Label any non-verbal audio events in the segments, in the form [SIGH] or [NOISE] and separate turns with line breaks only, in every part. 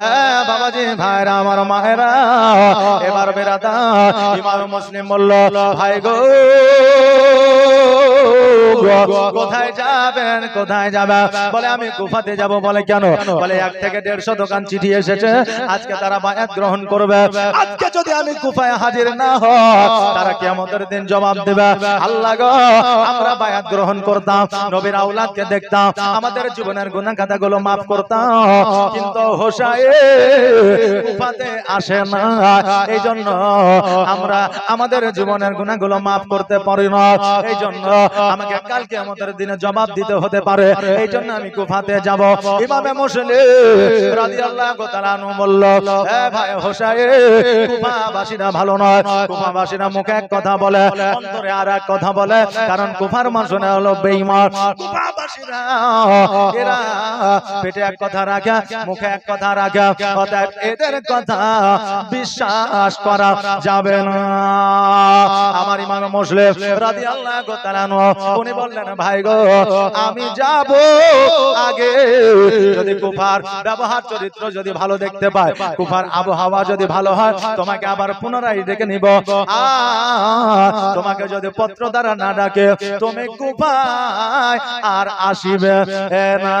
হ্যাঁ বাবাজি ভাইরা আমার মায়েরা এবার বেরাদা ইমাম মুসলিম বলল ভাই গো কোথায় যাবেন? কোথায় যাবেন বলে আমি কুফাতে যাব। বলে কেন? বলে এক থেকে দেড়শো দোকান চিঠি এসেছে। আজকে তারা বায়াত গ্রহণ করবে। আজকে যদি আমি কুফায় হাজির না হয় তারা কেমতের দিন জবাব দেবে আল্লাহ গো আমরা বায়াত গ্রহণ করতাম নবীর আউলাদকে দেখতাম আমাদের জীবনের গুনাহ খাতাগুলো মাফ করতাম কিন্তু হোসাই কুফাতে আসে না। এই জন্য আমরা আমাদের জীবনের গুনাহগুলো মাফ করতে পারি না। এই জন্য আমাকে কালকে আমাদের দিনে জবাব দিতে হতে পারে। এই জন্য আমি কুফাতে যাব। ইমামে মুসলিম রাদিয়াল্লাহু তাআলা আনহু বলল এ ভাই হোসাই কুফাবাসীরা ভালো নয়। কুফাবাসীরা মুখে এক কথা বলে অন্তরে আর এক কথা বলে কারণ কুফার মানুষরা হলো বেঈমান। কুফাবাসীরা এরা পেটে এক কথা রাখে মুখে এক কথা রাখে অতএব এদের কথা বিশ্বাস করা যাবে না। আমার ইমাম মুসলিম রাদিয়াল্লাহু তাআলা আনহু বললেন ভাই গো আমি যাব আগে। যদি কুফার ব্যবহার চরিত্র যদি ভালো দেখতে পায় কুফার আবহাওয়া যদি ভালো হয় তোমাকে আবার পুনরায় ডেকে নিব। তোমাকে যদি পত্র দ্বারা না ডাকে তুমি কুফায় আর আসিবে না।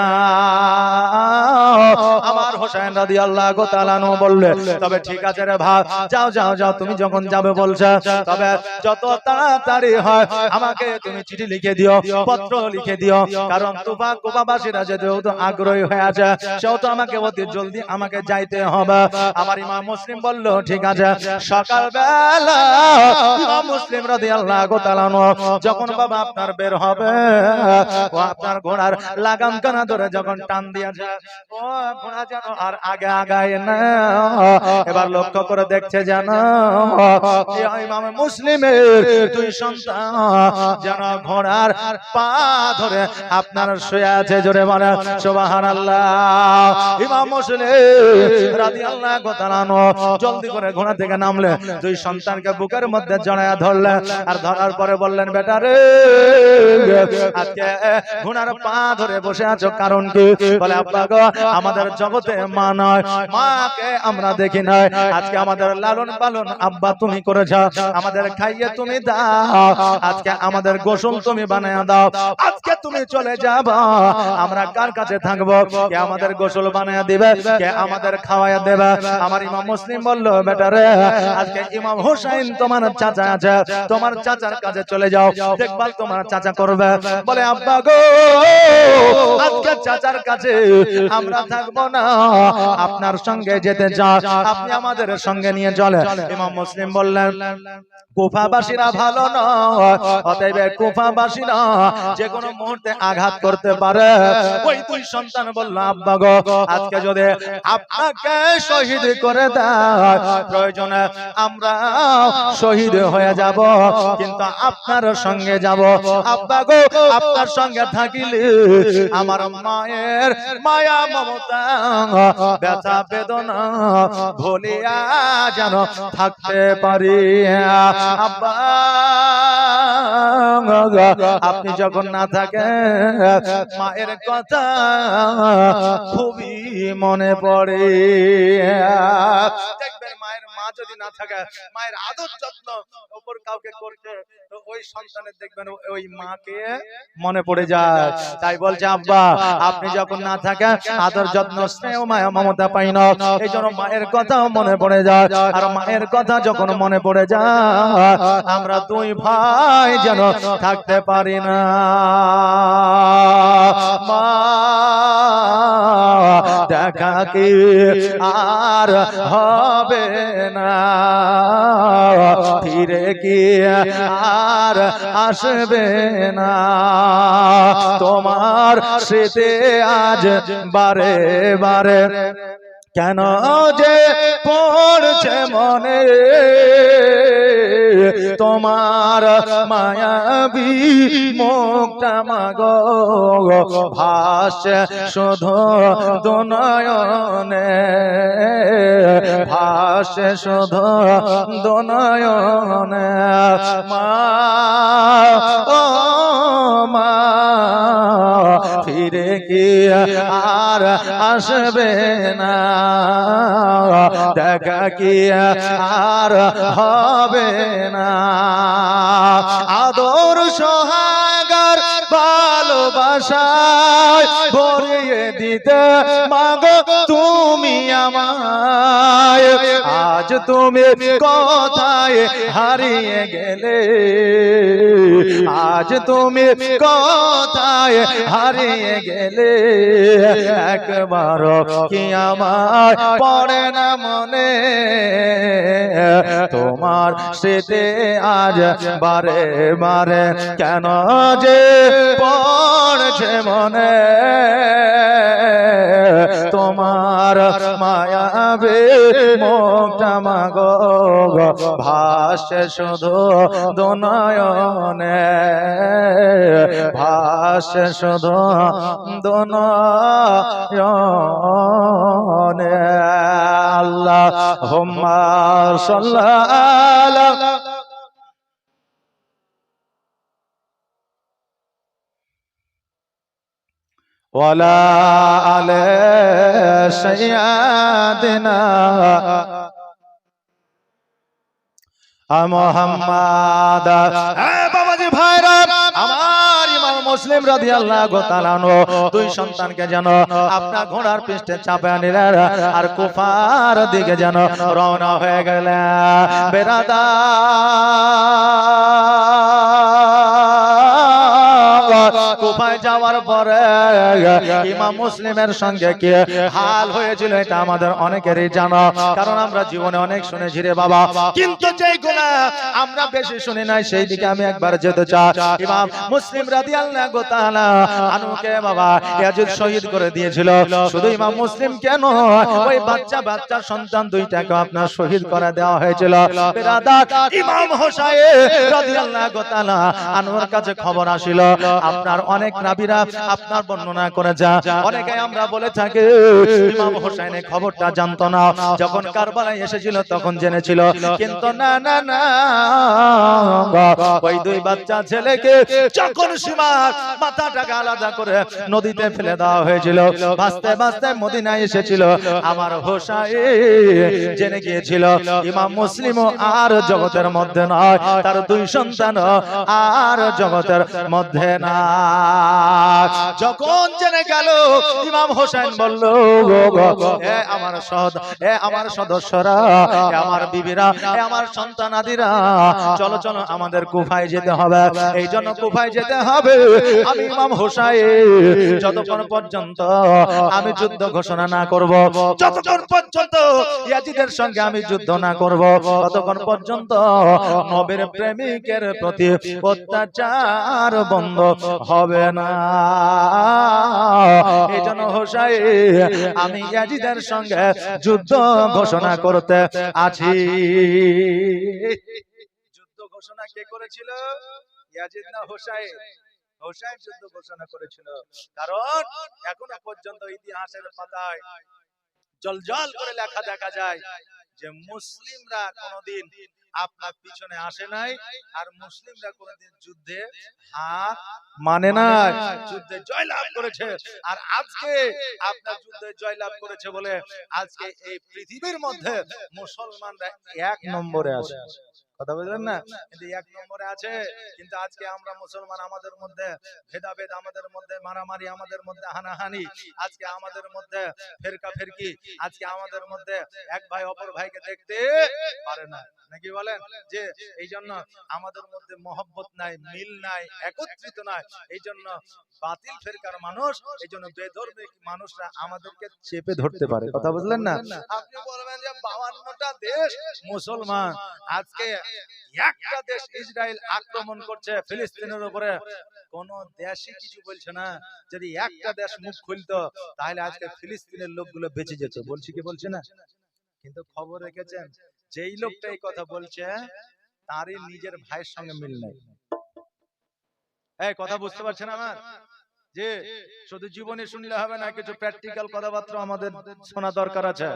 আমার হোসেন রাদি আল্লাহ গোতালানো বললে তবে ঠিক আছে রে ভাই যাও যাও যাও তুমি যখন যাবে বলছে তবে যত তাড়াতাড়ি হয় আমাকে তুমি চিঠি লিখে দিও পত্র লিখে দিও কারণ তুফা কুফাবাসীরা যেহেতু আগ্রহী হয়ে আছে সেও তো আমাকে অতি জলদি আমাকে যাইতে হবে। আমার ইমাম মুসলিম বলল ঠিক আছে সকাল বেলা ইমাম মুসলিম রাদিয়াল্লাহু তাআলা যখন বাবা আপনার বের হবে ও আপনার ঘোড়ার লাগাম কানা ধরে যখন টান দিয়েছে ও ঘোড়া যেন আর আগে আগায় না এবার লক্ষ্য করে দেখছে যেন ইমাম মুসলিমের দুই সন্তান যেন ঘোড়ার পা ধরে, আপনার শুয়ে আছে জোরে বলে সুবহানাল্লাহ। ইমাম মুসলিম রাদিয়াল্লাহু তাআলা আনহু জলদি করে ঘোড়া থেকে নামলে, দুই সন্তানকে বুকের মধ্যে জড়ায়া ধরলেন আর ধরার পরে বললেন, বেটা রে, আজকে ঘোড়ার পা ধরে বসে আছো, কারণ কি? বলে, আব্বা গো, আমাদের জগতে মা নয়, মাকে আমরা দেখি নাই। আজকে আমাদের লালন পালন আব্বা তুমি করেছ, আমাদের খাইয়ে তুমি দাও। আজকে আমাদের গোসল তুমি বানায় দাও। আজকে তুমি চলে যাবা। আমরা কার কাছে থাকব? কে আমাদের গোসল বানায় কে আমাদের দেবে? আমার ইমাম মুসলিম আজকে ইমাম তোমার চাচা আছে। তোমার চাচার কাছে চলে যাও। তোমার চাচা করবে। বলে, আব্বা গো, আজকে চাচার কাছে আমরা থাকব না। আপনার সঙ্গে যেতে যা। আপনি আমাদের সঙ্গে নিয়ে চলে। ইমাম মুসলিম বললেন, কুফাবাসীরা ভালো নয়। অতএব কুফাবাসীরা যে কোনো মুহূর্তে আঘাত করতে পারে। ওই দুই সন্তান বলল, আব্বা গো, আজকে যদি আপনাকে শহীদ করে দেয়, প্রয়োজনে আমরা শহীদ হয়ে যাব, কিন্তু আপনার সঙ্গে যাব। আব্বা গো, আপনার সঙ্গে থাকিলে আমার মায়ের মায়া, মমতা, ব্যথা, বেদনা ভুলিয়া যেন থাকতে পারি। আব্বা আপনি যখন না থাকেন মায়ের কথা খুবই মনে পড়ে। দেখবেন মায়ের যদি না থাকে, মায়ের আদর যত্ন ওপর কাউকে করতে, তো ওই সন্তানের দেখবেন ওই মাকে মনে পড়ে যায়। তাই বলছে, আব্বা, আপনি যখন না থাকেন, আদর যত্ন, স্নেহ, মায়া, মমতা পাই না। এই জন্য মায়ের কথাও মনে পড়ে যায়। আর মায়ের কথা যখন মনে পড়ে যায়, আমরা দুই ভাই যেন থাকতে পারি না। মা, দেখা কি আর হবে না। ফিরে গিয়ে আর আসবে না। তোমার সেতে আজ বারে বারে কেন যে পড়ছে মনে? তোমার মায়াবী মুখটা মাগ। ভাসে শুধু দুনয়নে। ভাসে শুধু দুনয়নে। মা ও মা ফিরে কি আর আসবে না। দেখা কি আর হবে না? আদর সোহাগার ভালোবাসায় ভরিয়ে দিতে মাগো তুমি আমায়। আজ তুমি কোথায় হারিয়ে গেলে? আজ তুমি কোথায় হারিয়ে গেলে? একবার কি আমার পড়ে না মনে? তোমার স্মৃতি আজ বারে বারে কেন যে পড়ছে মনে তোমার মায়াবে মুখটা মাগো ভাসে শুধু দোনয়নে ভাসে শুধু দোনয়নে। আল্লাহ হুম্মা সাল্লাল্লাহু ولا على سيادنا মোহাম্মদ বাবাজি ভাইরা আমার ইমাম মুসলিম রাদিয়াল্লাহু তাআলা আনহু দুই সন্তানকে যেন আপনার ঘোড়ার পৃষ্ঠে চাপে নিলেন আর কুফার দিকে যেন রওনা হয়ে গেলেন বেরাদা কুফায় যাওয়ার পরে ইমাম মুসলিমের সঙ্গে কি হাল হয়েছিল এটা আমাদের অনেকেরই কারণ আমরা জীবনে অনেক শুনেছি রে বাবা। কিন্তু যেইগুলা আমরা বেশি শুনি নাই, সেই দিকে আমি একবার যেতে চাই। ইমাম মুসলিম সন্তান দুইটাকে আপনার শহীদ করে দেওয়া হয়েছিল। কাছে খবর আসিল। আপনার অনেক নাবিরা আপনার বর্ণনা করে যা অনেকে আমরা বলে থাকি ইমাম হোসেনের খবরটা জানতো না যখন কারবালায় এসেছিল তখন জেনেছিল কিন্তু না না না ওই দুই বাচ্চা ছেলেকে যখন সীমার মাথাটাকে আলাদা করে নদীতে ফেলে দেওয়া হয়েছিল ভাসতে ভাসতে মদিনায় এসেছিল আমার হোসাই জেনে গিয়েছিল ইমাম মুসলিমও আর জগতের মধ্যে নয় তার দুই সন্তান আর জগতের মধ্যে না যখন জেনে গেল, ইমাম হোসেন বলল আমার সদ, এ আমার সদস্যরা আমার বিবিরা আমার সন্তানাদিরা, চলো চলো, আমাদের কুফায় যেতে হবে। এই জন্য কুফায় যেতে হবে। আমি ইমাম হোসাই যতক্ষণ পর্যন্ত আমি যুদ্ধ ঘোষণা না করব, যতক্ষণ পর্যন্ত ইয়াজিদের সঙ্গে আমি যুদ্ধ না করব, ততক্ষণ পর্যন্ত নবীর প্রেমিকের প্রতি অত্যাচার বন্ধ হবে না। এই জন্য হোসাই আমি ইয়াজিদের সঙ্গে যুদ্ধ ঘোষণা করতে আছি। যুদ্ধ ঘোষণা কে করেছিল? ইয়াজিদ না হোসাই যুদ্ধ ঘোষণা করেছিল। কারণ এখনও পর্যন্ত ইতিহাসের পাতায় জল জল করে লেখা দেখা যায় যে মুসলিমরা কোনোদিন আপনার পিছনে আসে নাই আর মুসলিমরা কোনোদিন যুদ্ধে হাত মানে না যুদ্ধে জয়লাভ করেছে আর আজকে আপনার যুদ্ধে জয়লাভ করেছে বলে আজকে এই পৃথিবীর মধ্যে মুসলমানরা এক নম্বরে আছে কথা বুঝলেন না? কিন্তু এক নম্বরে আছে কিন্তু আজকে আমরা মুসলমান আমাদের মধ্যে ভেদাভেদ আমাদের মধ্যে মারামারি আমাদের মধ্যে হানাহানি আজকে আমাদের মধ্যে ফেরকা ফেরকি আজকে আমাদের মধ্যে এক ভাই অপর ভাইকে দেখতে পারে না। নাকি বলেন? যে এই জন্য আমাদের মধ্যে মহব্বত নাই মিল নাই একত্রিত নাই এই জন্য বাতিল ফেরকার মানুষ এই জন্য বেধর্মিক মানুষরা আমাদেরকে চেপে ধরতে পারে। কথা বুঝলেন না? আপনি বলবেন যে বাউান্নটা দেশ মুসলমান আজকে একটা দেশ ইসরায়েল আক্রমণ করছে, ফিলিস্তিনের উপরে। কোন দেশই কিছু বলছে না, যদি একটা দেশ মুখ তাহলে আজকে ফিলিস্তিনের লোকগুলো বেঁচে যেত। বলছি কি বলছে না? কিন্তু খবর রেখেছেন, যেই লোকটা এই কথা বলছে, তারই নিজের ভাইয়ের সঙ্গে মিল নাই। এই, কথা বুঝতে পারছেন আমার? যে শুধু জীবনে শুনলে হবে না, কিছু প্র্যাকটিক্যাল কথাবার্তা আমাদের শোনা দরকার আছে।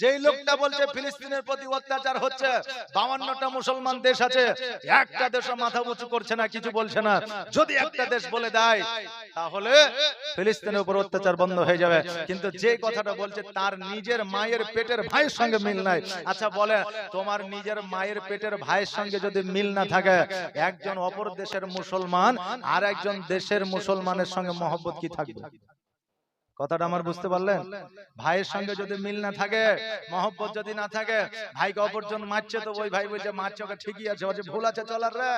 যেই লোকটা বলছে ফিলিস্তিনের প্রতি অত্যাচার হচ্ছে, বাউান্নটা মুসলমান দেশ আছে, একটা দেশও মাথা উঁচু করছে না, কিছু বলছে না। যদি একটা দেশ বলে দেয়, তাহলে ফিলিস্তিনের উপর অত্যাচার বন্ধ হয়ে যাবে। কিন্তু যে কথাটা বলছে, তার নিজের মায়ের পেটের ভাইয়ের সঙ্গে মিল নাই। আচ্ছা বলে, তোমার নিজের মায়ের পেটের ভাইয়ের সঙ্গে যদি মিল না থাকে, একজন অপর দেশের মুসলমান আর একজন দেশের মুসলমানের সঙ্গে মহব্বত কি থাকবে? কথাটা আমার বুঝতে পারলেন? ভাইয়ের সঙ্গে যদি মিল না থাকে মহব্বত যদি না থাকে ভাইকে অপরজন মারছে তো ওই ভাই বলছে মারছে ওকে ঠিকই আছে ওর যে ভুল আছে চলার রে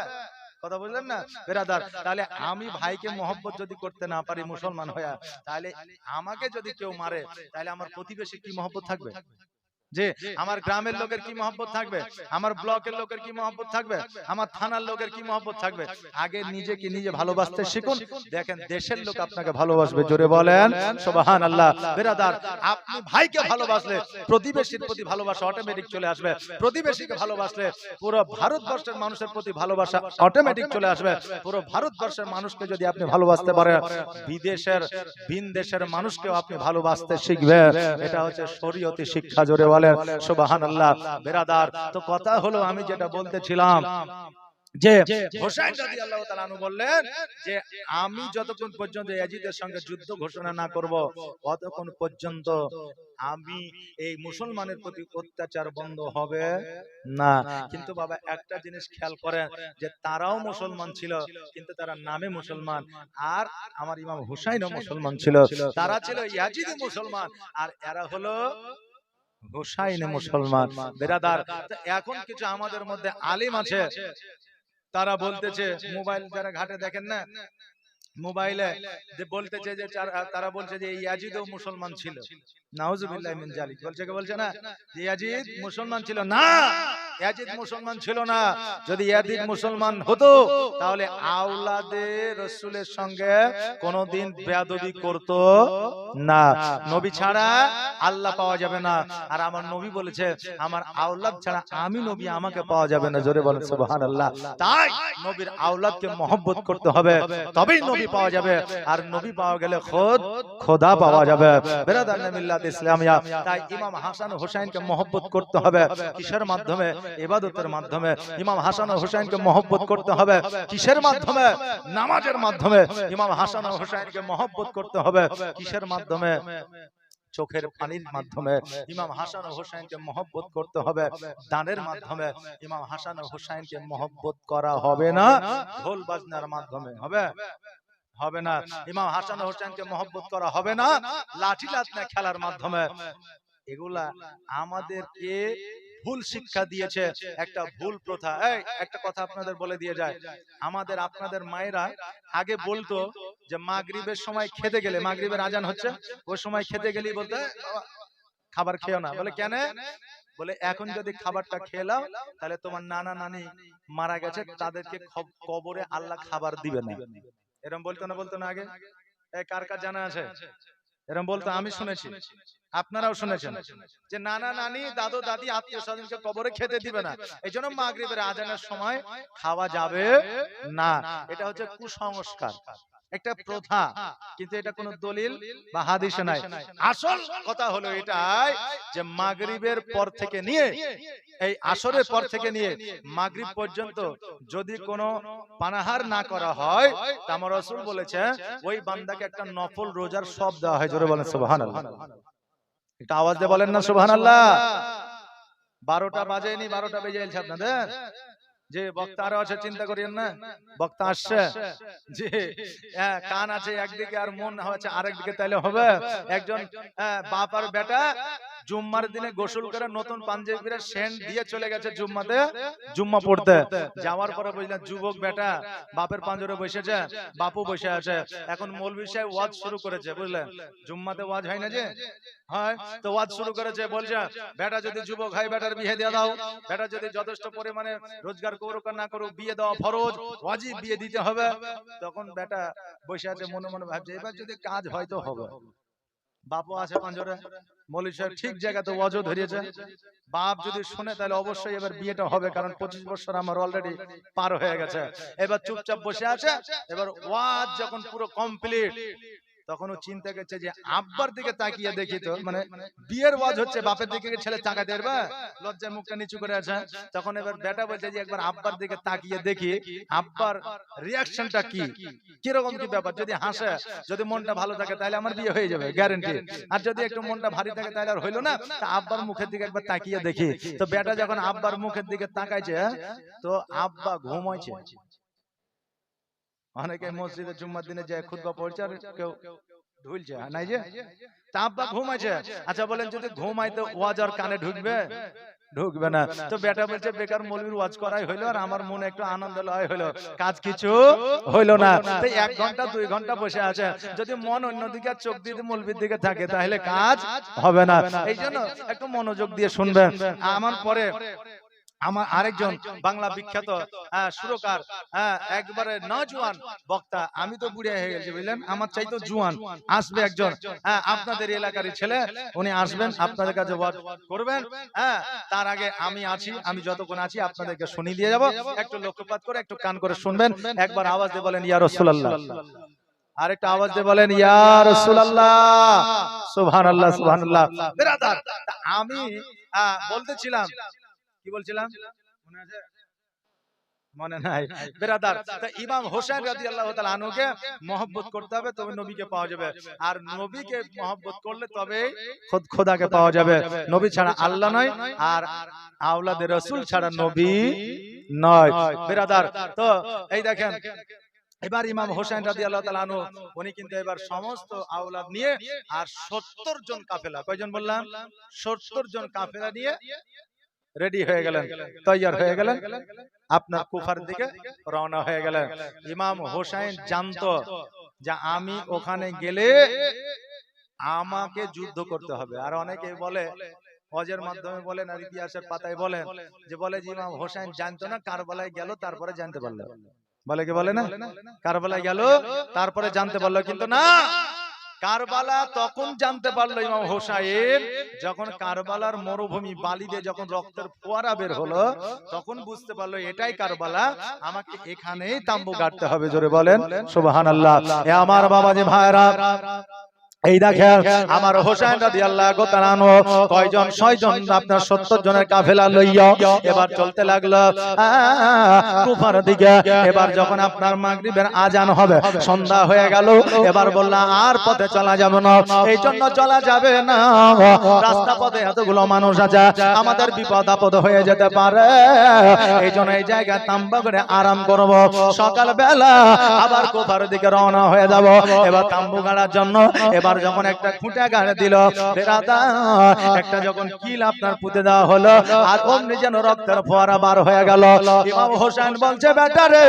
কথা বুঝলেন না? বেরাদার তাহলে আমি ভাইকে মহব্বত যদি করতে না পারি মুসলমান হয়ে তাহলে আমাকে যদি কেউ মারে তাহলে আমার প্রতিবেশী কি মহব্বত থাকবে? যে আমার গ্রামের লোকের কি মহব্বত থাকবে? আমার ব্লকের লোকের কি মহব্বত থাকবে? আমার থানার লোকের কি মহব্বত থাকবে? আগে নিজেকে নিজে ভালোবাসতে শিখুন। দেখেন দেশের লোক আপনাকে ভালোবাসবে। জোরে বলেন সুবহান আল্লাহ বেরাদার আপনি ভাইকে ভালোবাসলে প্রতিবেশীর প্রতি ভালোবাসা অটোমেটিক চলে আসবে। প্রতিবেশীকে ভালোবাসলে পুরো ভারতবর্ষের মানুষের প্রতি ভালোবাসা অটোমেটিক চলে আসবে। পুরো ভারতবর্ষের মানুষকে যদি আপনি ভালোবাসতে পারেন বিদেশের ভিন দেশের মানুষকেও আপনি ভালোবাসতে শিখবেন এটা হচ্ছে শরীয়তি শিক্ষা জোরে বলেন সুবহান আল্লাহ বেরাদার তো কথা হলো আমি যেটা বলতেছিলাম যে হোসেন রাদিয়াল্লাহু তাআলা বললেন যে আমি যতক্ষণ পর্যন্ত ইয়াজিদের সঙ্গে যুদ্ধ ঘোষণা না করব ততক্ষণ পর্যন্ত আমি এই মুসলমানের প্রতি অত্যাচার বন্ধ হবে না। কিন্তু বাবা একটা জিনিস খেয়াল করেন যে তারাও মুসলমান ছিল কিন্তু তারা নামে মুসলমান আর আমার ইমাম হুসাইনও মুসলমান ছিল। তারা ছিল ইয়াজিদি মুসলমান আর এরা হলো হুসাইনে মুসলমান বেরাদার। এখন কিছু আমাদের মধ্যে আলিম আছে। তারা বলতেছে মোবাইল যারা ঘাটে দেখেন না মোবাইলে যে বলতেছে যে তারা বলছে যে ইয়াজিদ ও মুসলমান ছিল। নাউজুবিল্লাহ মিন জালিক বলছে কে? বলছে না ইয়াজিদ মুসলমান ছিল। না! ইয়াজিদ মুসলমান ছিল না। যদি ইয়াজিদ মুসলমান হতো তাহলে আওলাদে রসুলের সঙ্গে কোনোদিন বেয়াদবি করত না। নবী ছাড়া আল্লাহ পাওয়া যাবে না। আর আমার নবী বলেছে আমার আওলাদ ছাড়া আমি নবী আমাকে পাওয়া যাবে না। জোরে বলেন সুবহানাল্লাহ। তাই নবীর আওলাদকে মহব্বত করতে হবে। তবেই নবী পাওয়া যাবে। আর নবী পাওয়া গেলে খোদ খোদা পাওয়া যাবে। বেরাদার মিল্লাত ইসলামিয়া তাই ইমাম হাসান হোসেনকে মহব্বত করতে হবে। কিসের মাধ্যমে ইবাদতের মাধ্যমে ইমাম হাসান হোসেনকে মহব্বত করতে হবে কিসের মাধ্যমে? নামাজের মাধ্যমে ইমাম হাসান ও হোসেনকে মহব্বত করতে হবে কিসের মাধ্যমে? চোখের পানির মাধ্যমে ইমাম হাসান হোসেনকে মহব্বত করতে হবে দানের মাধ্যমে ইমাম হাসান হোসেনকে মহব্বত করা হবে না ঢোল বাজনার মাধ্যমে হবে? হবে না। ইমাম হাসান হোসেনকে মহব্বত করা হবে না লাঠি লাতনা খেলার মাধ্যমে। এগুলা আমাদেরকে ভুল শিক্ষা দিয়েছে একটা ভুল প্রথা। এই একটা কথা আপনাদের বলে দিয়ে যায়। আমাদের আপনাদের মায়েরা আগে বলতো যে মাগরিবের সময় খেতে গেলে মাগরিবের আজান হচ্ছে ওই সময় খেতে গেলেই বলতে খাবার খেও না। বলে কেন? বলে এখন যদি খাবারটা খেলাও তাহলে তোমার নানা নানি মারা গেছে তাদেরকে কবরে আল্লাহ খাবার দিবে না। এরকম বলতো না বলতো না আগে? কার কার জানা আছে? এরকম বলতো আমি শুনেছি। আপনারাও শুনেছেন। যে নানা নানি দাদু দাদি আত্মীয় স্বজনকে কবরে খেতে দিবে না। এই জন্য মাগরিবের আজানের সময় খাওয়া যাবে না। এটা হচ্ছে কুসংস্কার। একটা প্রথা। কিন্তু এটা কোনো দলিল বা হাদিসে নাই। আসল কথা হলো এটাই যে মাগরিবের পর থেকে নিয়ে এই আসরের পর থেকে নিয়ে মাগরিব পর্যন্ত যদি কোনো পানাহার না করা হয় তা আমার রসুল বলেছে ওই বান্দাকে একটা নফল রোজার সব দেওয়া হয় জোরে বলেন সুবহানাল্লাহ। একটা আওয়াজ দিয়ে বলেন না সুবহানাল্লাহ। বারোটা বাজেনি বারোটা বেজে গেছে আপনাদের। যে বক্তা আরও আছে চিন্তা করিয়েন না। বক্তা আসছে। যে হ্যাঁ, কান আছে একদিকে আর মন হচ্ছে আরেকদিকে তাইলে হবে। একজন হ্যাঁ, বাপ আর বেটা জুম্মার দিনে গোসল করে নতুন পাঞ্জাবিরা সেন্ট দিয়ে চলে গেছে জুম্মাতে জুম্মা পড়তে। যাওয়ার পরে বুঝলেন যুবক বেটা বাপের পাঞ্জরে বসেছে বাপু বসে আছে। এখন মৌলভী সাহেব ওয়াজ শুরু করেছে বুঝলেন? জুম্মাতে ওয়াজ হয় না যে? হয়? তো ওয়াজ শুরু করেছে বলছে বেটা যদি যুবক হয় বেটার বিয়ে দিয়ে দাও। বেটা যদি যথেষ্ট পরিমাণে রোজগার করুক না করুক বিয়ে দেওয়া ফরজ ওয়াজিব বিয়ে দিতে হবে। তখন বেটা বসে আছে মনে মনে ভাবছে এবার যদি কাজ হয়তো হবে। বাপও আছে পাঁজরে মৌলী সাহেব ঠিক জায়গাতে ওয়াজও ধরিয়েছে। বাপ যদি শুনে তাহলে অবশ্যই এবার বিয়েটা হবে কারণ পঁচিশ বছর আমার অলরেডি পার হয়ে গেছে। এবার চুপচাপ বসে আছে এবার ওয়াজ যখন পুরো কমপ্লিট তখন ও চিন্তা করছে যে আব্বার দিকে তাকিয়ে দেখি তো মানে বিয়ের ওয়াজ হচ্ছে বাপের দিকে ছেলে তাকাতে পারবে লজ্জায় মুখটা নিচু করে আছে তখন এবার বেটা বলছে যে একবার আব্বার দিকে তাকিয়ে দেখি আব্বার রিয়াকশনটা কি? কীরকম কি ব্যাপার? যদি হাসে যদি মনটা ভালো থাকে তাহলে আমার বিয়ে হয়ে যাবে গ্যারেন্টি আর যদি একটু মনটা ভারী থাকে তাহলে আর হইল না তা আব্বার মুখের দিকে একবার তাকিয়ে দেখি। তো বেটা যখন আব্বার মুখের দিকে তাকাইছে তো আব্বা ঘুমাইছে অনেকে মসজিদে জুম্মার দিনে যায় খুতবা পড়ছে আর কেউ ঢুলছে নাই যে? তা আব্বা ঘুমাইছে আচ্ছা বলেন যদি ঘুমাইতে ওয়াজ আর কানে ঢুকবে ঢুকবে। না। তো বেটা বলছে বেকার মৌলবীর ওয়াজ করাই হইল আর আমার মনে একটু আনন্দ লয় হইল। কাজ কিছু হইল না। তো এক ঘণ্টা দুই ঘণ্টা বসে আছে। যদি মন অন্যদিকে চোখ দিয়ে মৌলবীর দিকে থাকে তাহলে কাজ হবে না। এই জন্য একটু মনোযোগ দিয়ে শুনবেন। আমার পরে। আমার আরেকজন বাংলা বিখ্যাত সুরকার হ্যাঁ একবারে নজওয়ান বক্তা। আমি তো বুড়িয়া হয়ে গেছি বুঝলেন? আমার চাইতো জুয়ান। আসবে একজন। হ্যাঁ আপনাদের এলাকার ছেলে উনি আসবেন আপনাদের কাছে ওয়াজ করবেন। হ্যাঁ তার আগে আমি আছি আমি যতক্ষণ আছি আপনাদেরকে শুনিয়ে দিয়ে যাব। একটু লক্ষ্যপাত করে একটু কান করে শুনবেন। একবার আওয়াজ দিয়ে বলেন ইয়া রাসূলুল্লাহ। আরেকটা আওয়াজ দিয়ে বলেন ইয়া রাসূলুল্লাহ। সুবহানাল্লাহ সুবহানাল্লাহ। বেরাদার তা আমি বলতেছিলাম কি বলছিলাম। মনে আছে? মনে নাই। বেরাদার ইমাম হোসেন রাদিয়াল্লাহু তাআলা আনুকে মহব্বত করতে হবে তবে নবীকে পাওয়া যাবে। আর নবীকে মহব্বত করলে তবে খোদ খোদাকে পাওয়া যাবে। নবী ছাড়া আল্লাহ নয় আর আওলাদে রাসূল ছাড়া নবী নয়। বেরাদার তো এই দেখেন এবার ইমাম হোসেন রাজি আল্লাহ তালু উনি কিন্তু এবার সমস্ত আওলাদ নিয়ে আর সত্তর জন কাফেলা। কয়জন বললাম? সত্তর জন কাফেলা নিয়ে রেডি হয়ে গেলেন। তৈয়ার হয়ে গেলেন। আপনার কুফার দিকে রওনা হয়ে গেলেন। ইমাম হোসেন জানতো যে আমি ওখানে গেলে আমাকে যুদ্ধ করতে হবে। আর অনেকে বলে হজের মাধ্যমে বলেন আর ইতিহাসের পাতায় বলেন যে বলে যে ইমাম হোসেন জানতো না কার কারবালায় গেল তারপরে জানতে পারল। বলে কি বলে না? কারবালায় গেল তারপরে জানতে পারল কিন্তু না। কারবালা তখন জানতে পারল ইমাম হোসাইন যখন কারবালার মরুভূমি বালি দিয়ে যখন রক্তের ফোয়ারা বের হলো তখন বুঝতে পারল এটাই কারবালা আমাকে এখানেই তাম্বু কাটতে হবে জোরে বলেন। সুবহানাল্লাহ। এ আমার বাবা যে ভাইরা এই দেখেন আমার হোসেন রাদিয়াল্লাহু তাআলা আনহু কয়জন ছয়জন আপনার 70 জনের কাফেলা লইয়া এবার চলতে লাগল। কুফার দিকে এবার যখন আপনার মাগরিবের আজান হবে সন্ধ্যা হয়ে গেল এবার বললাম আর পথে চলা যাবে না এই জন্য চলা যাবে না। রাস্তা পথে এতগুলো মানুষ আছে আমাদের বিপদ আপদ হয়ে যেতে পারে। এই জন্য এই জায়গায় তাম্বা করে আরাম করব। সকাল বেলা আবার কোথার দিকে রওনা হয়ে যাব। এবার তাম্বু গাড়ার জন্য এবার যখন একটা খুঁটা গাড়ে দিল, বেরাদা, একটা যখন কিল আপনার পুঁতে দেওয়া হলো, আর অমনি যেন রক্তের ফোয়ারা বার হয়ে গেল। ইমাম হোসেন বলছে বেটারে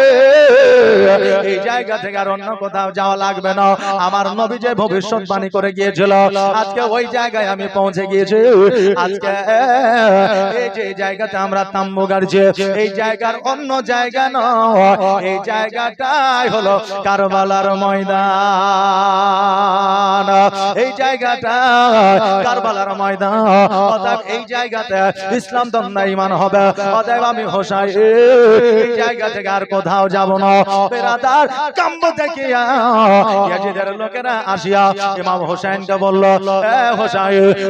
এই জায়গা থেকে আর অন্য কোথাও যাওয়া লাগবে না। আমার নবী যে ভবিষ্যৎবাণী করে গিয়েছিল, আজকে ওই জায়গায় আমি পৌঁছে গিয়েছি। আজকে এই যে জায়গাতে আমরা তাম্বু গাড়ছি, এই জায়গার অন্য জায়গা নয়, এই জায়গাটাই হলো কারবালার ময়দান। এই জায়গাটা কারবালার ময়দান। অতএব এই জায়গাতে ইসলাম দন্না ইমান হবে। অতএব আমি হোসাই এই জায়গা থেকে আর কোথাও যাব না। বেরাদার কাম্ব থেকে ইয়াজিদের লোকেরা আসিয়া ইমাম হোসেনকে বলল এ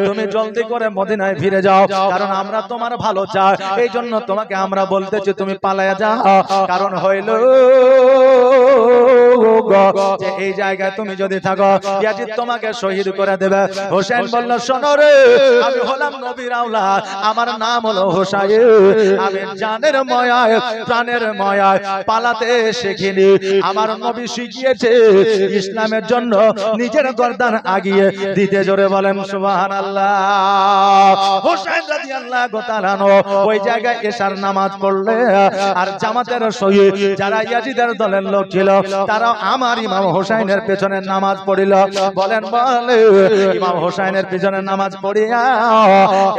তুমি জলদি করে মদিনায় ফিরে যাও। কারণ আমরা তোমার ভালো চাই। এই জন্য তোমাকে আমরা বলতেছি তুমি পালায়া যাও। কারণ হইল এই জায়গায় তুমি যদি থাকো ইয়াজিদ তোমাকে শহীদ করে দেবে। হোসেন বলল শোনো রে আমি হলাম নবীর আওলাদ। আমার নাম হলো হোসাই আমি জানের ময়ায় প্রাণের ময়ায় পালাতে শিখিনি। আমার নবী শিখিয়েছে ইসলামের জন্য নিজের গর্দান আগিয়ে দিতে জোরে বলেন সুবহানাল্লাহ। হোসেন রাদিয়াল্লাহু তাআলা আনহু ওই জায়গায় এশার নামাজ পড়লে আর জামাতের শহীদ যারা ইয়াজিদের দলের লোক ছিল তারা আমার ইমাম হোসেনের পেছনে নামাজ পড়িল। বলেন বলে। ইমাম হোসেনের পিছনে নামাজ পড়িয়া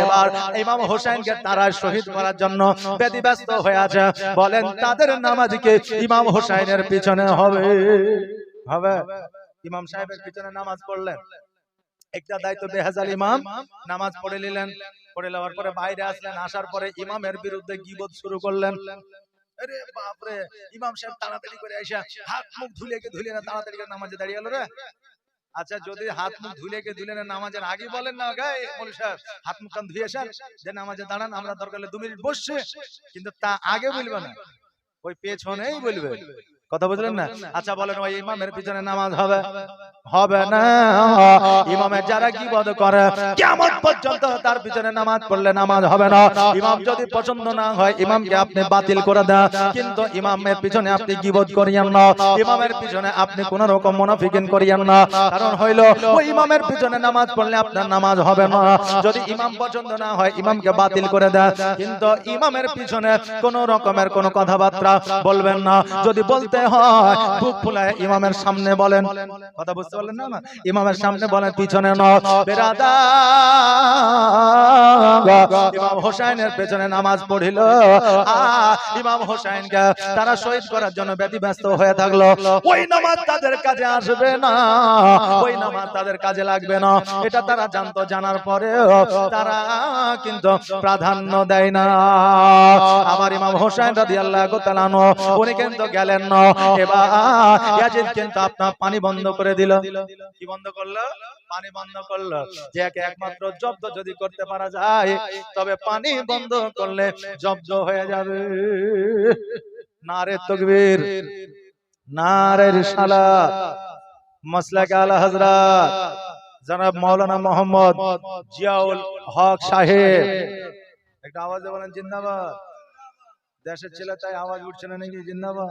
এবার ইমাম হোসেনকে তারা শহীদ করার জন্য ব্যতিব্যস্ত হয়ে আছে বলেন তাদের নামাজকে ইমাম হোসেনের পিছনে হবে? হবে। ইমাম সাহেবের পিছনে নামাজ পড়লেন। একটা দায়িত্ব বেহাজাল ইমাম নামাজ পড়ে নিলেন। পড়ে নেওয়ার পরে বাইরে আসলেন আসার পরে ইমামের বিরুদ্ধে গিবত শুরু করলেন। আরে বাপরে ইমাম সাহেব তাড়াতাড়ি করে আইসা হাত মুখ ধুলে ধুলে না তাড়াতাড়ি করে নামাজে দাঁড়িয়ে গেল রে? আচ্ছা যদি হাত মুখ ধুলে কে ধুলে না নামাজের আগে বলেন না গায়ে মৌলী সাহেব হাত মুখ কান ধুয়ে আসেন যে নামাজে দাঁড়ান আমরা দরকার হলে দু মিনিট বসছে কিন্তু তা আগে বলবে না। ওই পেছনেই বলবে। কথা বুঝলেন না? আচ্ছা বলেন ওই ইমামের পিছনে নামাজ হবে। হবে। না? ইমামের যারা কি বদ করে কেমন পর্যন্ত তার পিছনে নামাজ পড়লে নামাজ হবে না। ইমাম যদি পছন্দ না হয় ইমামকে আপনি বাতিল করে দেন। কিন্তু ইমামের পিছনে আপনি গিবত করিয়েন না। ইমামের পিছনে আপনি কোন রকম মুনাফিকিন করিয়েন না। কারণ হইল ওই ইমামের পিছনে নামাজ পড়লে আপনার নামাজ হবে না। যদি ইমাম পছন্দ না হয় ইমামকে বাতিল করে দেন। কিন্তু ইমামের পিছনে কোন রকমের কোন কথাবার্তা বলবেন না যদি বলতে হয়। বুক ফুলায় ইমামের সামনে বলেন। কথা বুঝতে পারলেন না ইমামের সামনে বলেন পিছনে বেরাদা। ইমাম হোসাইনের পেছনে নামাজ পড়িল। ইমাম হোসাইনকে তারা শহীদ করার জন্য ব্যতিব্যস্ত হয়ে থাকল। ওই নামাজ তাদের কাজে আসবে না। ওই নামাজ তাদের কাজে লাগবে না। এটা তারা জানতো জানার পরেও তারা কিন্তু প্রাধান্য দেয় না। আমার ইমাম হোসেন রাদিয়াল্লাহু তাআলা উনি কিন্তু গেলেন না। এবার ইয়াজিদ কিন্তু আপনার পানি বন্ধ করে দিল। কি বন্ধ করল? পানি বন্ধ করল। যে একমাত্র জব্দ যদি করতে পারা যায় তবে পানি বন্ধ করলে জব্দ হয়ে যাবে। নারে তকবীর। নারে মাসলাক আলা হযরত। জনাব মাওলানা মোহাম্মদ জিয়াউল হক সাহেব। একটা আওয়াজে বলেন জিন্দাবাদ। দেশের ছেলে তাই আওয়াজ উঠছে না নাকি? জিন্দাবাদ।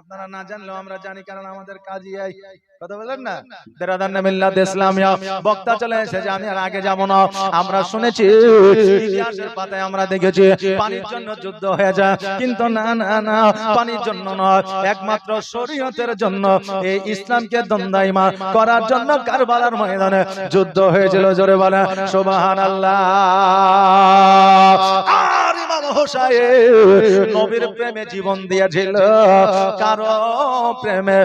আপনারা না জানলেও আমরা জানি কারণ আমাদের কাজই এই। কথা বলেন না? বেরাদান মিল্লাত ইসলামিয়া। বক্তা চলে এসেছে আমি আর আগে যাব না। আমরা শুনেছি ইতিহাসের পাতায় আমরা দেখেছি পানির জন্য যুদ্ধ হয়ে যায়। কিন্তু না না না পানির জন্য নয় একমাত্র শরীয়তের জন্য এই ইসলামকে দ্বন্দ্বাইমা করার জন্য কারবালার ময়দানে যুদ্ধ হয়েছিল জোরে বলে সুবহানাল্লাহ। হোসাইন নবীর প্রেমে জীবন দিয়েছিল কারও প্রেমে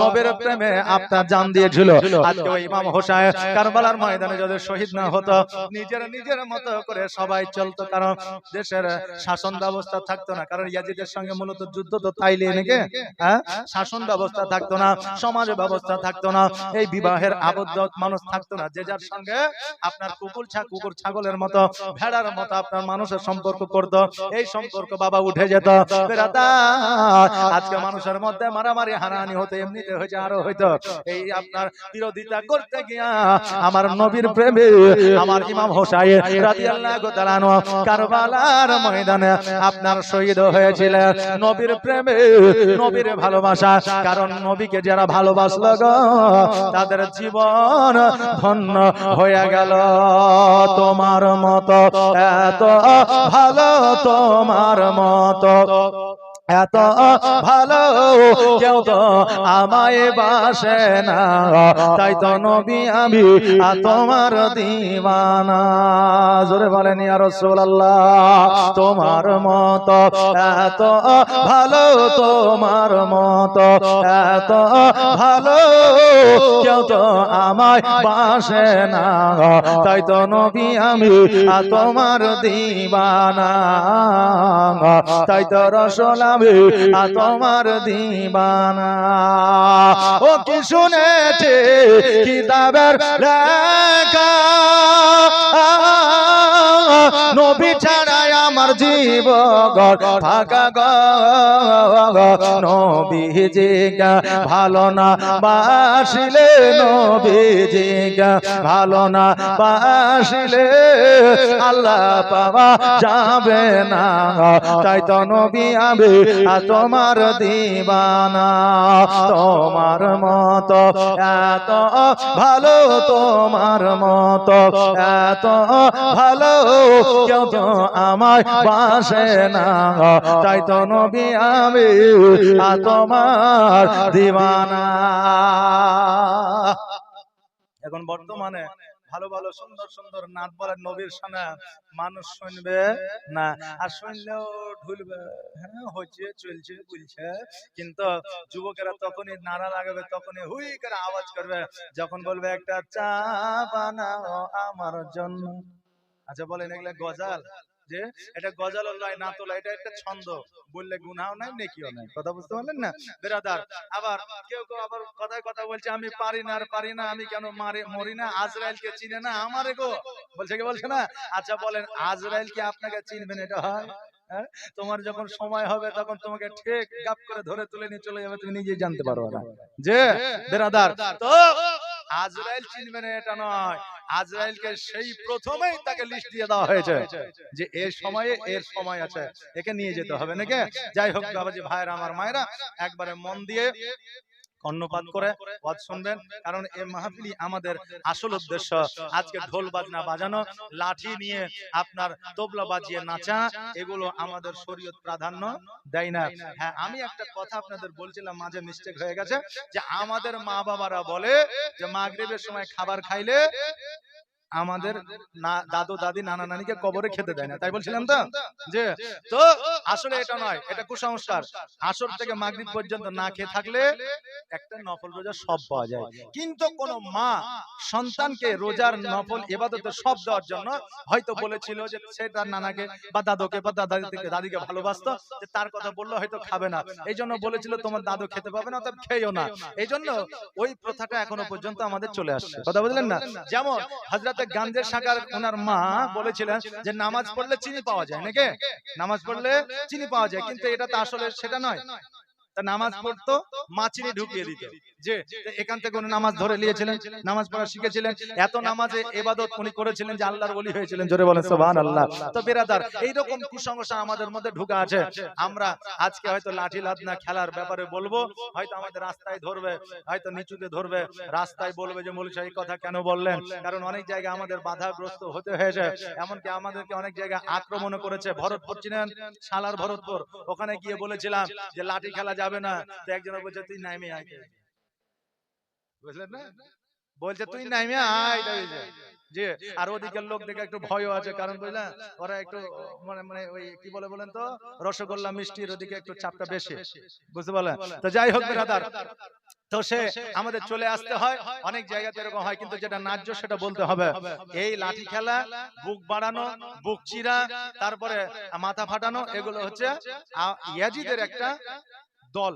নবীর প্রেমে আপনার জান দিয়েছিল। আজকে ওই ইমাম হোসাইন কারবালার ময়দানে যদি শহীদ না হতো নিজের নিজের মতো করে সবাই চলতো কারণ দেশের শাসন ব্যবস্থা থাকতো না। কারণ ইয়াজিদের সঙ্গে মূলত যুদ্ধ তো তাইলে নাকি? হ্যাঁ? শাসন ব্যবস্থা থাকতো না সমাজ ব্যবস্থা থাকতো না এই বিবাহের আবদ্ধ মানুষ থাকতো না। যে যার সঙ্গে আপনার কুকুর ছা কুকুর ছাগলের মতো ভেড়ার মতো আপনার মানুষের সম্পর্ক করত। এই সম্পর্ক বাবা উঠে যেত। [LAUGHS] আজকে মানুষের মধ্যে মারামারি হানাহানি হতো এমনিতে হয়েছে আরও হয়তো এই আপনার বিরোধিতা করতে গিয়া আমার নবীর প্রেমে আমার ইমাম হোসাইন রাদিয়াল্লাহু তাআলা কারবালার ময়দানে আপনার শহীদ হয়েছিলেন। নবীর প্রেমে নবীর ভালোবাসা কারণ নবীকে যারা ভালোবাসলো গো তাদের জীবন ধন্য হয়ে গেল। তোমার মতো এত ভালো তোমার মতো। এত ভালো কেউ তো আমায় বাসে না। তাই তো নবী আমি তোমার দিওয়ানা জোরে বলেন রাসূলুল্লাহ তোমার মত এত ভালো তোমার মতো এত ভালো কেউ তো আমায় বাসে না। তাই তো নবী আমি আ তোমার দিওয়ানা তাই তো রসল আমি [LAUGHS] আর তোমার দিবানা। ও কি শুনেছে? কিতাবের লেখা ছাড়াই আমার জীব থাকা গ। নবীজিগা ভালো না বাসিলে নবীজিগা ভালো না বাসিলে আল্লাহ পাওয়া যাবে না। তাই তো নবী আমি তোমার দিবানা, তোমার মতো, এত ভালো তোমার মত, এত ভালো কেউ তো আমায় বাসে না। তাই তো নবী আমি তোমার দিওয়ানা। এখন বর্তমানে ভালো ভালো সুন্দর সুন্দর নাচ বলার নবীর সানা মানুষ শুনবে না। আর শুনলেও ঢুলবে। হ্যাঁ হচ্ছে, চলছে, বলছে। কিন্তু যুবকেরা তখনই নাড়া লাগাবে, তখনই হুই করে আওয়াজ করবে, যখন বলবে, একটা চা বানাও আমার জন্য। আচ্ছা বলেন এগুলা গজাল? যে এটা গজাল নয় না তোলা এটা একটা ছন্দ। বললে গুনাও নাই, নেকিও নাই। কথা বুঝতে পারলেন না? বেরাদার, আবার কেউ কেউ আবার কথায় কথা বলছে, আমি পারি না, আর পারি না, আমি কেন মারি, মরি না? আজরাইলকে চিনে না আমারে গো? বলছে কি, বলছে না? আচ্ছা বলেন, আজরাইল কি আপনাকে চিনবেন এটা হয়? হ্যাঁ? তোমার যখন সময় হবে, তখন তোমাকে ঠিক গাপ করে ধরে তুলে নিয়ে চলে যাবে, তুমি নিজেই জানতে পারবে না। যে, বেরাদার, তো আজরাইল চিনবে না এটা নয়। আজরাইলকে সেই প্রথমেই তাকে লিস্ট দিয়ে দেওয়া হয়েছে যে এর সময়ে এর সময় আছে। একে নিয়ে যেতে হবে নাকি? যাই হোক বাবাজি ভাইরা আমার মায়েরা একবারে মন দিয়ে কর্ণপাত করে ওয়াজ শুনবেন। কারণ এই মাহফিলি আমাদের আসল উদ্দেশ্য। আজকে ঢোল বাজনা বাজানো লাঠি নিয়ে আপনার তবলা বাজিয়ে নাচা এগুলো আমাদের শরীয়ত প্রাধান্য। দেয় না। হ্যাঁ আমি একটা কথা আপনাদের বলছিলাম মাঝে মিস্টেক হয়ে গেছে যে আমাদের মা বাবারা বলে যে মাগরিবের সময় খাবার খাইলে আমাদের দাদু, দাদি, নানা, নানিকে কবরে খেতে দেয় না। তাই বলছিলাম তো? যে, তো আসলে এটা নয়, এটা কুসংস্কার। আসর থেকে মাগরিব পর্যন্ত না খেয়ে থাকলে একটা নফল রোজা সব পাওয়া যায়। কিন্তু কোন মা সন্তানকে রোজার নফল এবাদতে সব দেওয়ার জন্য হয়তো বলেছিল যে সে তার নানাকে বা দাদুকে বা দাদিকে দাদিকে ভালোবাসতো, যে তার কথা বললে হয়তো খাবে না। এই জন্য বলেছিল, তোমার দাদু খেতে পাবে না অর্থাৎ খেয়েও না। এই জন্য ওই প্রথাটা এখনও পর্যন্ত আমাদের চলে আসছে। কথা বুঝলেন না? যেমন হজরতে গান্ধের শাখার ওনার মা বলেছিলেন যে নামাজ পড়লে চিনি পাওয়া যায়, নাকি? নামাজ পড়লে চিনি পাওয়া যায়, কিন্তু এটা তো আসলে সেটা নয়। তা নামাজ পড়তো মা চিনি ঢুকিয়ে দিত। যে এখান থেকে উনি নামাজ ধরে নিয়েছিলেন নামাজ পড়া শিখেছিলেন এত নামাজে এবাদত উনি করেছিলেন যে আল্লাহর বলি হয়েছিলেন জোরে বলেন সুবহান আল্লাহ তো বেরাদার এইরকম কুসংস্কার আমাদের মধ্যে ঢুকে আছে। আমরা আজকে হয়তো লাঠি লাদনা খেলার ব্যাপারে বলব হয়তো আমাদের রাস্তায় ধরবে হয়তো নিচুতে ধরবে রাস্তায় বলবে যে সাহেব এই কথা কেন বললেন? কারণ অনেক জায়গায় আমাদের বাধাগ্রস্ত হতে হয়েছে এমনকি আমাদেরকে অনেক জায়গায় আক্রমণ করেছে ভরতপুর চিনেন সালার ভরতপুর ওখানে গিয়ে বলেছিলাম যে লাঠি খেলা যাবে না তো একজন বলছে তুই নাইমে আয় বুঝলেন না? বলছে তুই নাইমে আয়। জি আর ওদিকের লোক দেখে একটু ভয়ও আছে কারণ বুঝলেন ওরা একটু মানে মানে ওই কি বলে বলেন তো? রসগোল্লা মিষ্টির ওদিকে একটু চাপটা বেশি বুঝতে পারলেন? তো যাই হোক বেরাদার তো সে আমাদের চলে আসতে হয় অনেক জায়গাতে এরকম হয় কিন্তু যেটা ন্যায্য সেটা বলতে হবে। এই লাঠি খেলা বুক বাড়ানো বুক চিরা তারপরে মাথা ফাটানো এগুলো হচ্ছে ইয়াজিদের একটা দল।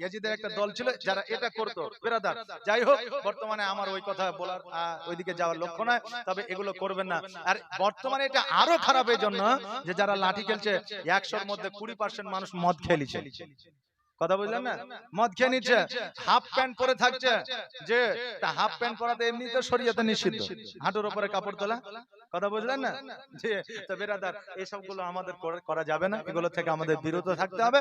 ইয়াজিদের একটা দল ছিল যারা এটা করতো। বেরাদার। যাই হোক বর্তমানে আমার ওই কথা বলার ওইদিকে যাওয়ার লক্ষ্য নয়। তবে এগুলো করবেন না। আর বর্তমানে এটা আরও খারাপ এই জন্য যে যারা লাঠি খেলছে একশোর মধ্যে কুড়ি পার্সেন্ট মানুষ মদ খেলিছে। কথা বুঝলেন না? মদ খেয়ে নিচ্ছে হাফ প্যান্ট পরে থাকছে। যে তা হাফ প্যান্ট পরাতে এমনি তো শরীয়তে নিষিদ্ধ। হাঁটুর উপরে কাপড় তোলা? কথা বুঝলেন না? যে তো বেরাদার এসবগুলো আমাদের করা যাবে না। এগুলো থেকে আমাদের বিরত থাকতে হবে।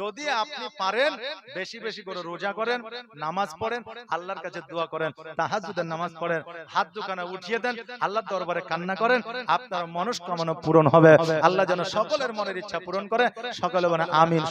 যদি আপনি পারেন বেশি বেশি করে রোজা করেন নামাজ পড়েন আল্লাহর কাছে দোয়া করেন তাহাজ্জুদের নামাজ পড়েন হাত দুখানা উঠিয়ে দেন আল্লাহর দরবারে কান্না করেন আপনার মনস্কামনা পূরণ হবে। আল্লাহ যেন সকলের মনের ইচ্ছা পূরণ করে সকলে বলে আমিন